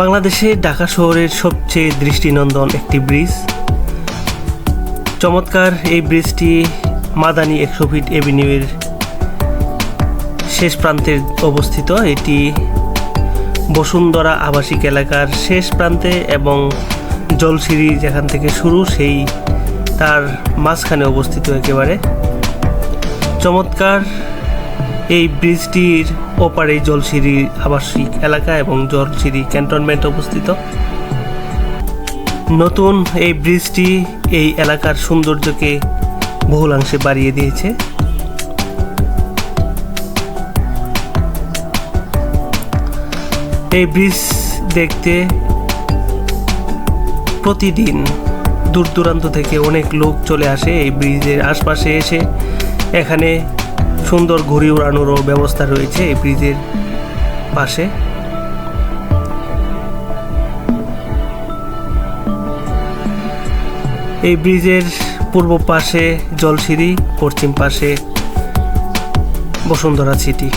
বাংলাদেশে ঢাকা শহরের সবচেয়ে দৃষ্টিনন্দন একটি ব্রিজ। চমৎকার এই ব্রিজটি মাদানি একশো ফিট এভিনিউয়ের শেষ প্রান্তে অবস্থিত। এটি বসুন্ধরা আবাসিক এলাকার শেষ প্রান্তে এবং জলসিঁড়ি যেখান থেকে শুরু, সেই তার মাঝখানে অবস্থিত একেবারে। চমৎকার এই ব্রিজটির ওপারে জলসিঁড়ি আবাসিক এলাকা এবং জলসিঁড়ি ক্যান্টনমেন্ট অবস্থিত। নতুন এই ব্রিজটি এই এলাকার সৌন্দর্যকে বহুলাংশে বাড়িয়ে দিয়েছে। এই ব্রিজ দেখতে প্রতিদিন দূর দূরান্ত থেকে অনেক লোক চলে আসে এই ব্রিজের আশপাশে এসে। এখানে সুন্দর ঘুড়ি উড়ানোরও ব্যবস্থা রয়েছে এই ব্রিজের পাশে। এই ব্রিজের পূর্ব পাশে জলসিঁড়ি, পশ্চিম পাশে বসুন্ধরা সিটি।